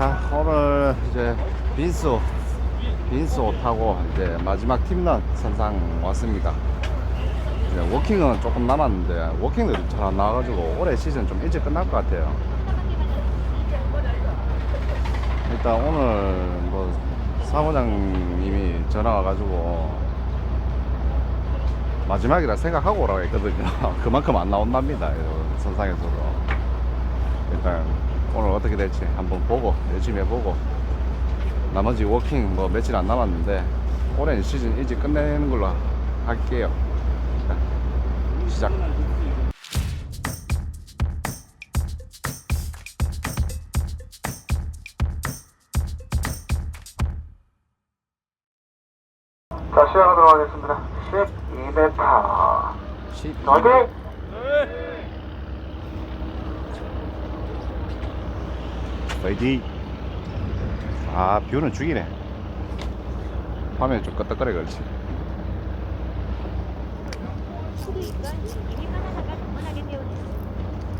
자 오늘 이제 빈스 빈스 타고 이제 마지막 팀런 선상 왔습니다. 이제 워킹은 조금 남았는데 워킹도 잘 안 나와가지고 올해 시즌 좀 일찍 끝날 것 같아요. 일단 오늘 뭐 사무장님이 전화 와가지고 마지막이라 생각하고 오라고 했거든요. 그만큼 안 나온답니다. 선상에서도. 일단 오늘 어떻게 될지 한번 보고 열심히 해보고 나머지 워킹 뭐 며칠 안 남았는데 올해는 시즌 일찍 끝내는 걸로 할게요. 자, 시작. 자, 시작하도록 하겠습니다. 12m. 10. 화이팅! 파이팅. 아 뷰는 죽이네. 화면이 좀 끄떡거려 그렇지.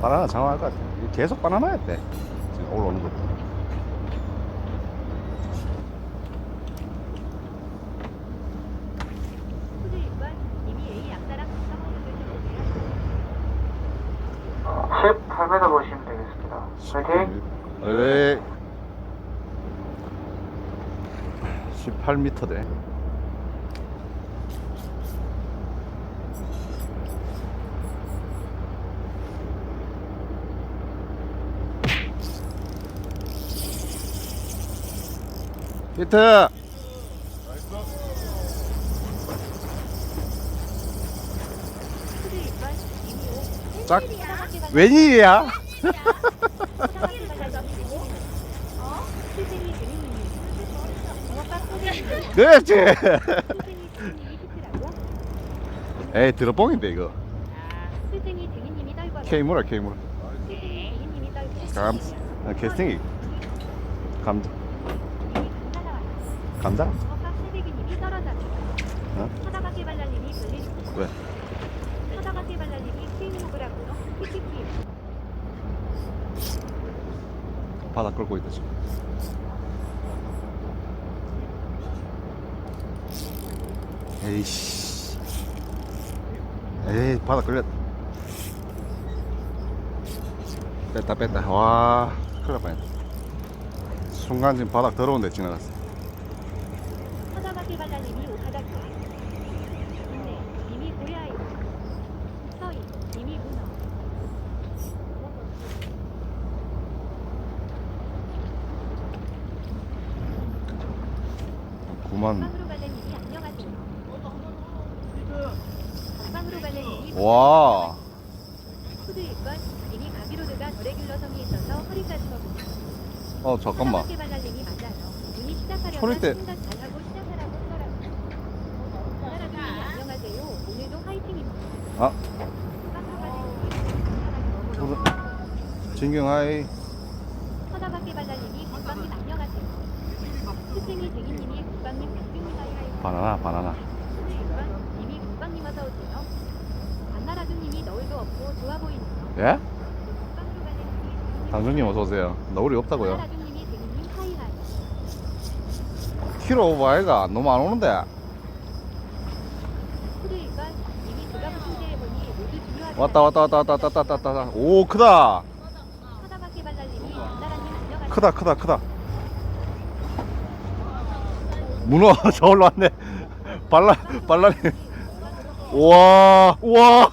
바나나 장황할 것 같아. 계속 바나나였대. 지금 올라오는 곳을 18m 보시면 되겠습니다. 화이팅! 네. 18m대. 히트! 짝, 웬일이야? 어? 수진이 주민님이 정확한 소리입니다. 그렇지! 에이, 드롭봉인데, 이거. 수진이 주민님이 떨고 감, 아, 캐스팅이. 감자. 나왔다. 감자? 어? 왜? 바닥 끌고 있다, 지금. 에이씨. 에이, 바닥 끌렸. 뺐다, 뺐다. 와, 큰일 날 뻔했다. 순간 지금 바닥 더러운데 지나갔어. 서다바퀴 발랄님이 오타다크. 인내 이미 고야이. 서이 이미 문어. 9만. 방방으로 발랄님이 안녕하세요. 와. 후드일건 이미 가비로드가 더레귤러성이 있어서 허리까지 먹고. 어, 잠깐만. 서다바퀴 발랄님이 맞아요. 이미 시작하려면 소릴 때- 생각 잘하고 시작하라고 하더라고요. 나라님이 안녕하세요. 오늘도 화이팅입니다. 아, 방방으로 진경 하이. 서다바퀴 발랄님이 국방님 안녕하세요. 스승이 대기님이 국방님 백승님 하이하이. 바나나, 바나나. 수일건 이미 국방님 어서 오세요. 안나라주님이 너울도 없고 좋아 보이네요. 예? 국방으로 발랄님이 당준님 어서오세요. 너울이 없다고요? 안나라주님이 대기님 하이하이. 키로 오버 아이가 너무 안 오는데. 수일건 이미 두가부 승제해보니 모두 중요하다. 왔다, 왔다, 왔다, 왔다, 왔다, 왔다, 왔다, 왔다. 오, 크다. 서다바퀴 발랄님이 안나라님 안녕하세요. 크다, 크다, 크다. 문어, 저 올라왔네. 발라, 발라니. 우와, 우와.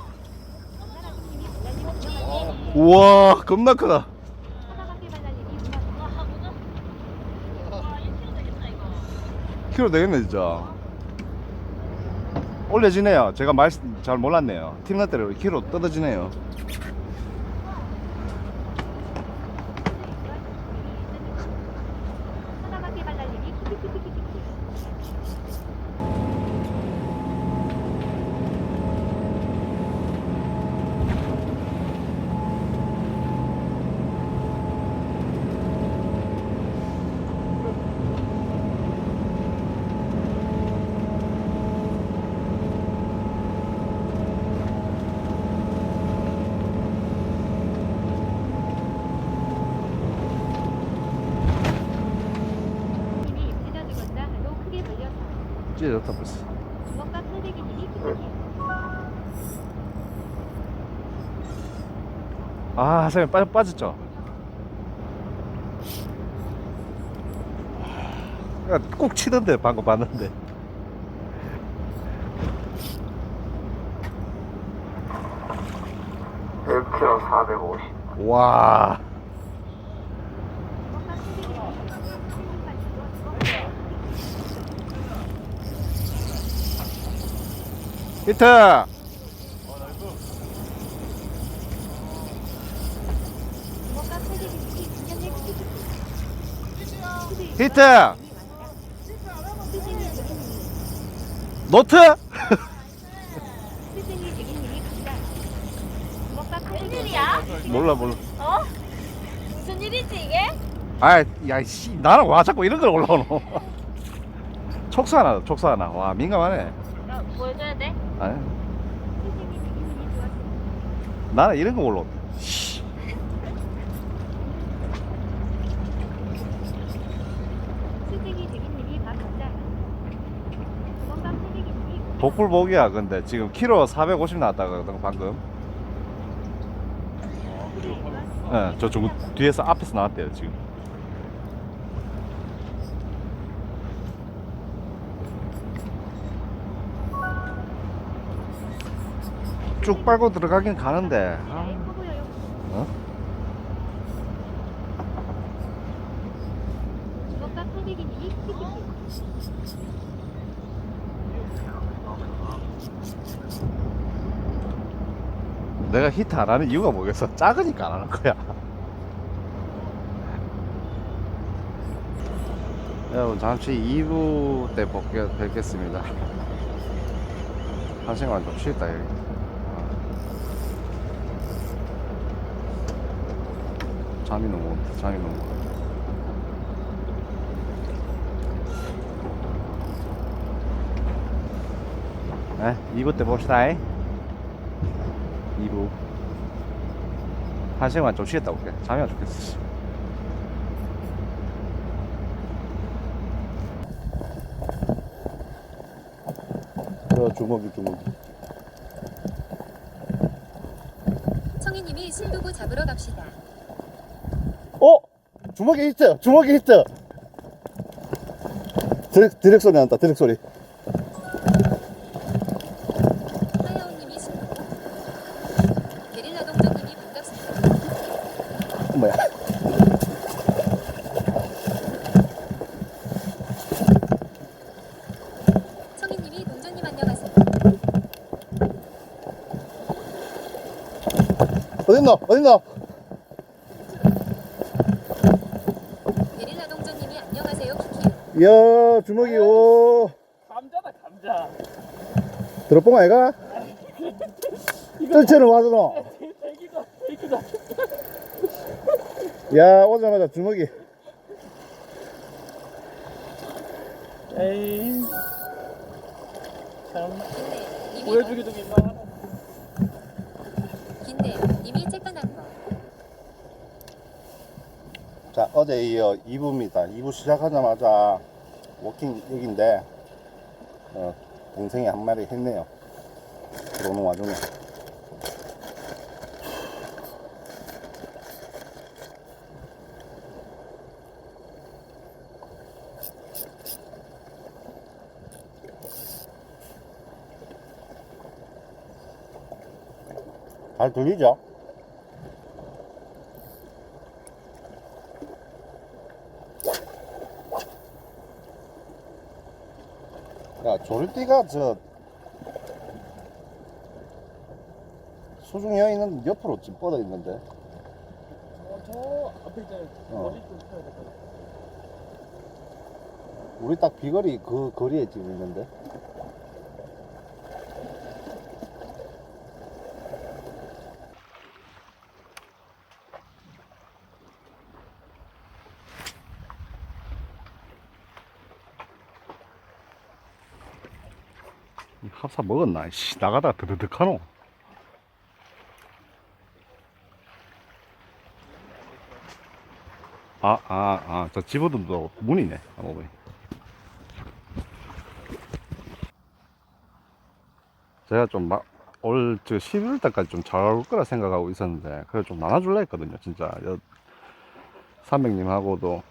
우와, 겁나 크다. 키로 되겠네, 진짜. 올려지네요. 제가 말 잘 몰랐네요. 팀나대로 키로 뜯어지네요. 벌써 주먹밥 설대기님이 부탁해요. 아 선생님 빠, 빠졌죠? 야, 꼭 치던데 방금 봤는데 1km 450. 와 주먹밥 설대기님이 히트. 히트 노트 몰라 몰라 어? 무슨 일이지 이게? 아 야 씨 나는 와 자꾸 이런 걸 올라오노 촉수 하나 촉수 하나 와 민감하네 나 보여줘야 돼? 아니. 나는 이런 거 설대기님이 복불복이야 근데. 지금 키로 450 나왔다거든 방금. 예, 저 중, 뒤에서 앞에서 나왔대요 지금 쭉 빨고 들어가긴 가는데 아. 어? 내가 히트 안 하는 이유가 뭐겠어 작으니까 안 하는 거야 여러분 잠시 2부 때 뵙겠, 뵙겠습니다 한 시간 좀 쉬었다 여기 잠이 너무 잠이 너무 네 2부 때 봅시다. 2부. 한 시간 좀 쉬었다 올게. 잠이 안 좋겠어. 저 주먹이 주먹이. 청이님이 신도구 잡으러 갑시다. 어? 주먹이 히트 주먹이 히트 드랙, 드랙 소리 난다 드랙 소리 하야오님이 신도구. 게릴라 동정님이 반갑습니다. 뭐야 청이님이 동정님 안녕하세요. 어딨노 어딨노 게릴라 동정님이 안녕하세요. 키키요. 이야 주먹이 오 감자다 감자. 들어뽕 아이가? 뜰채는 와서 너 대기가 대기가 야 오자마자 주먹이. 에이. 참. 보여주기도 민망하네. 긴네 님이 쬐끈한 거. 자 어제 이어 2부입니다. 2부 시작하자마자 워킹 여기인데 어, 동생이 한 마리 했네요 들어오는 와중에 잘 들리죠? 야, 조르띠가 저 수중 여인은 옆으로 좀 뻗어 있는데. 어, 저 앞에 이제 어. 머리 좀 펴야 될것 같아 우리 딱 비거리 그 거리에 지금 있는데. 합사 먹었나? 씨, 나가다 드드득하노. 아, 아, 아, 저 집어둔도 문이네. 한번 보니. 제가 좀 막, 올, 저 11월 달까지 좀 잘 올 거라 생각하고 있었는데, 그래 좀 나눠줄라 했거든요, 진짜. 여, 300님하고도.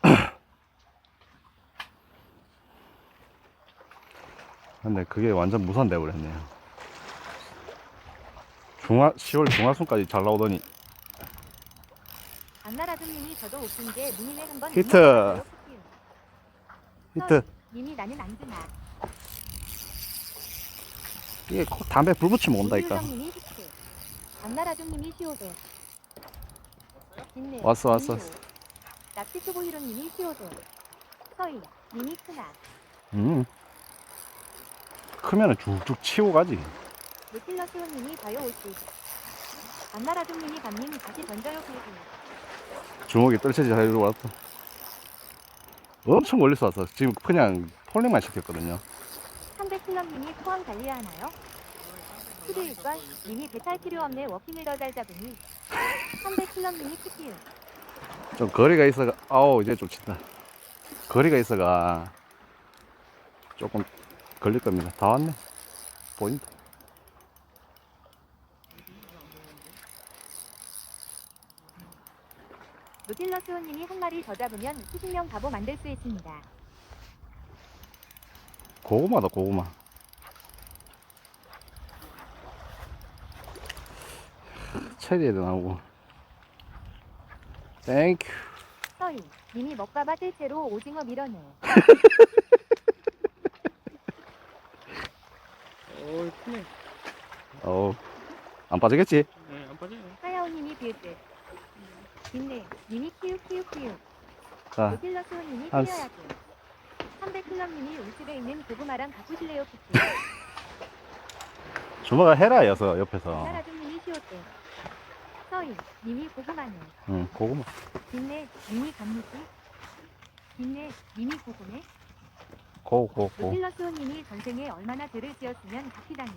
근데 그게 완전 무산돼 버렸네요. 중하, 10월 중하순까지 잘 나오더니, 안나라든님이 저도 오픈 게 문인에 한번 히트. 히트. 님이 나는 안 드나. 이게 코- 담배 불 붙이면 온다니까. 이유정님이 히트. 안나라든님이 시오도. 김내. 왔어, 왔어. 납치 수보히로님이 시오도. 서희. 님이 크나. 음. 크면은 쭉쭉 치고 가지. 루틸러스호님이 저요 오시. 안나라든님이 감님 다시 던져요 필기. 주먹이 떨쳐지 하려고 왔다. 엄청 멀리서 왔어. 지금 그냥 폴링만 시켰거든요. 300클럽님이 포항 달리하나요? 필요일걸? 님이 배탈 필요 없네 워킹을 더잘 잡으니 300클럽님이 TPU 좀 거리가 있어가, 아우, 이제 좀 친다. 거리가 있어가 조금 걸릴 겁니다. 다 왔네. 보인다. 노틸러 스호님이 한 마리 더 잡으면 수십명 바보 만들 수 있습니다 고구마다, 고구마. 체리에도 나오고. 땡큐. 서희 님이 먹가바 뜰채로 오징어 밀어내 어이 크네 어우, 안 빠지겠지? 네 안 빠져요. 하야오님이 비읍듯 김내 님이 키우 키우 키우. 자, 노틸러스호님이 한 틀려야지 300클럽님이 우측에 있는 고구마랑 바꾸실래요 키키 주먹을 해라, 여서 옆에서. 나라중님이 시오때 서희 님이 고구마네. 응, 고구마. 김내 님이 감무지 김내 님이 고구매? 고, 고, 고. 노틸러스호님이 전생에 얼마나 죄를 지었으면 잡히다니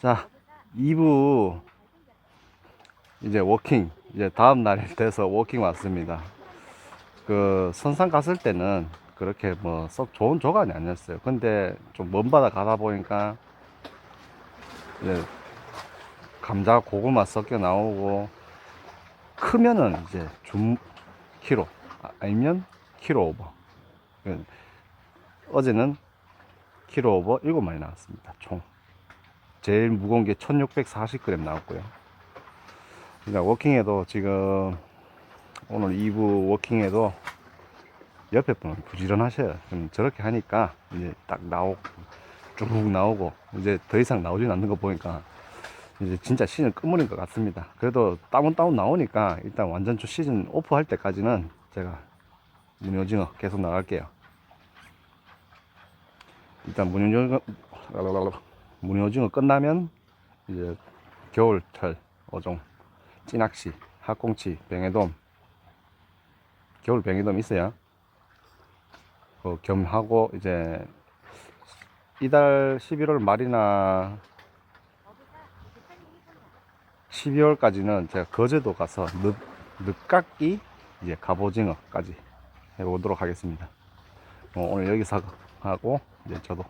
자, 2부 이제 워킹 이제 다음 날이 돼서 워킹 왔습니다. 그 선상 갔을 때는 그렇게 뭐 썩 좋은 조간이 아니었어요. 근데 좀 먼 바다 가다 보니까 이제 감자 고구마 섞여 나오고 크면은 이제 중 키로 아, 아니면 키로 오버. 그 어제는 키로 오버 7마리 나왔습니다. 총. 제일 무거운 게 1640g 나왔고요. 그러니까 워킹에도 지금 오늘 2부 워킹에도 옆에 분은 부지런하셔요. 좀 저렇게 하니까 이제 딱 나오고 쭉 나오고 이제 더 이상 나오진 않는 거 보니까 이제 진짜 시즌 끝물인 것 같습니다. 그래도 다운 다운 나오니까 일단 완전 저 시즌 오프 할 때까지는 제가 무늬오징어 계속 나갈게요. 일단 무늬오징어 무늬오징어 끝나면 이제 겨울철 어종 찌낚시 학꽁치 뱅에돔 겨울 뱅에돔 있어야 그 겸하고 이제 이달 11월 말이나 12월까지는 제가 거제도 가서 늪, 늪깎이 이제 갑오징어까지 해보도록 하겠습니다. 어, 오늘 여기서 하고 이제 저도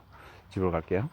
집으로 갈게요.